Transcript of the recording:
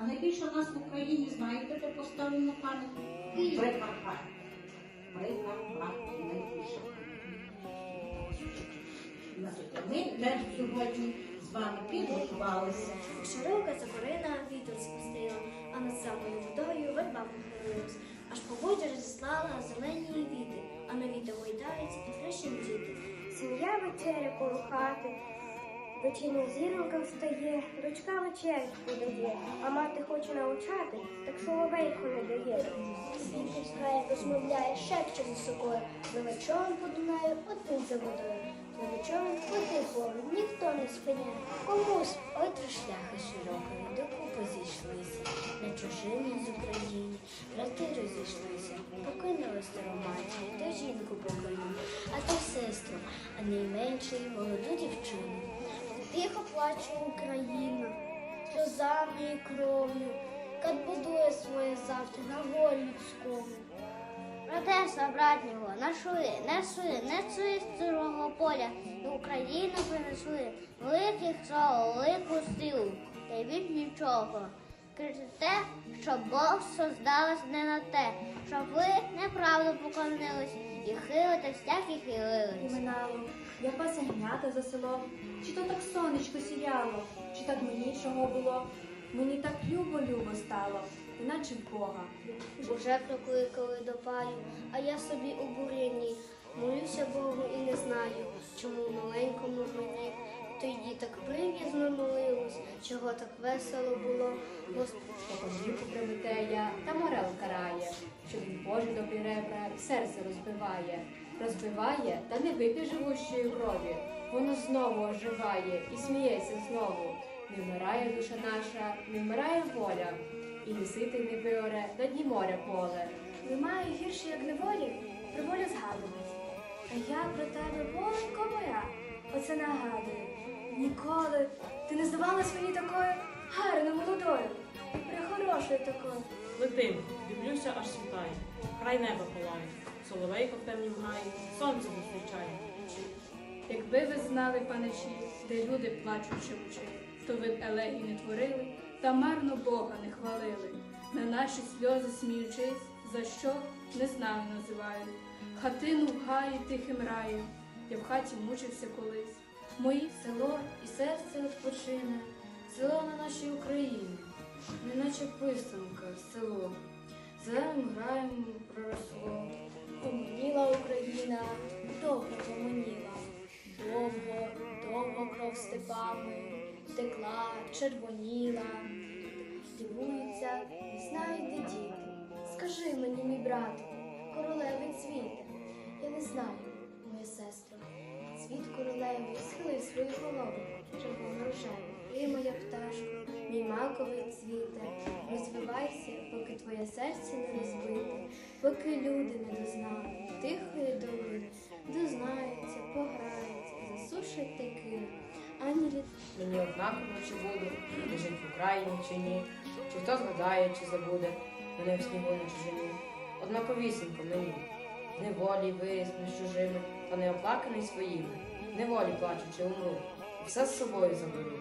А найбільше в нас в Україні, знаєте, де поставлено пам'ятник? Прикарпаття. Прикарпаття найбільше. Ми теж сьогодні з вами підготувалися. Широка закорина вітер спустила, а над самою водою верба похилилась. Аж по воді розіслала зелені віти, а на вітер гойдаються і хрещені діти. Сім'я вечеря коло хати, вечірня зіронька встає, дочка вечерю подає, а мати хоче навчати, так соловейко не дає. Світло грає, розмовляє, шепче за собою. Пливе по Дунаю, один за водою. Човен, один повен, ніхто не спиняє. Комусь ой три шляхи широкої, докупи зійшлися. На чужині з України, брати розійшлися. Покинули стару матір, та жінку покинули, а то сестру, а найменший молоду дівчину. Плаче Україна, сльозами і кров'ю, Кат будує своє завтра на волі людському. Одеса, братнього, нашли, несли, несли з цілого поля, і Україну принесли великих славу, велику силу, та й від нічого. Кричите, що Бог создалась не на те, щоб ви неправду поклонились і хилите всякі хилились. Минало, я за селом, чи то так сонечко сіяло, чи так мені чого було. Мені так любо-любо стало, іначе в Бога. Уже прокликали до паю, а я собі у бур'яні. Молюся Богу і не знаю, чому маленькому мені. Тоді так прив'язно молилось, чого так весело було. Покожівку Прометея та морел карає, що він Божі добрі ребра і серце розбиває. Розбиває, та не вип'є живущої крові. Воно знову оживає і сміється знову. Не вмирає душа наша, не вмирає воля, і не ситий не виоре на дні моря поле. Немає гірше, як неволі, про волю згадувати. А я про тебе воленько моя, оце нагадую. Ніколи ти не здавалась мені такою гарною молодою, прихорошою такою. Летим, дивлюся, аж світає, край неба палає, соловейко в гаї, сонце зустрічає. Якби ви знали, паничі, де люди плачуть живучи, то ви б елегій не творили та марно Бога не хвалили. На наші сльози сміючись, за що не знаю називають. Хатину в тихим раєм, я в хаті мучився колись. Мої Село і серце відпочине, село на нашій Україні, неначе писанка, село. Зеленим граєм проросло. Україна, довго поманіла. Довго, довго кров степами текла, червоніла. Дивуються, не знають, де діти. Скажи мені, мій брат, королевий цвіте. Я не знаю, моя сестро. Цвіт королеви схилив свою голову, червоно рожеву. Ти, моя пташко, мій маковий цвіте, розвивайся, поки твоє серце не розбите, поки люди не дознають тихої доли, дознаються, пограються, засушать таки. Ангелі Мені однаково, чи буду, чи жить в Україні, чи ні, чи хто згадає, чи забуде мене в снігу на чужині. Однаковісінько мені, неволі виріс чужими, та не оплаканий своїми, неволі плачучи умру, все з собою заберу.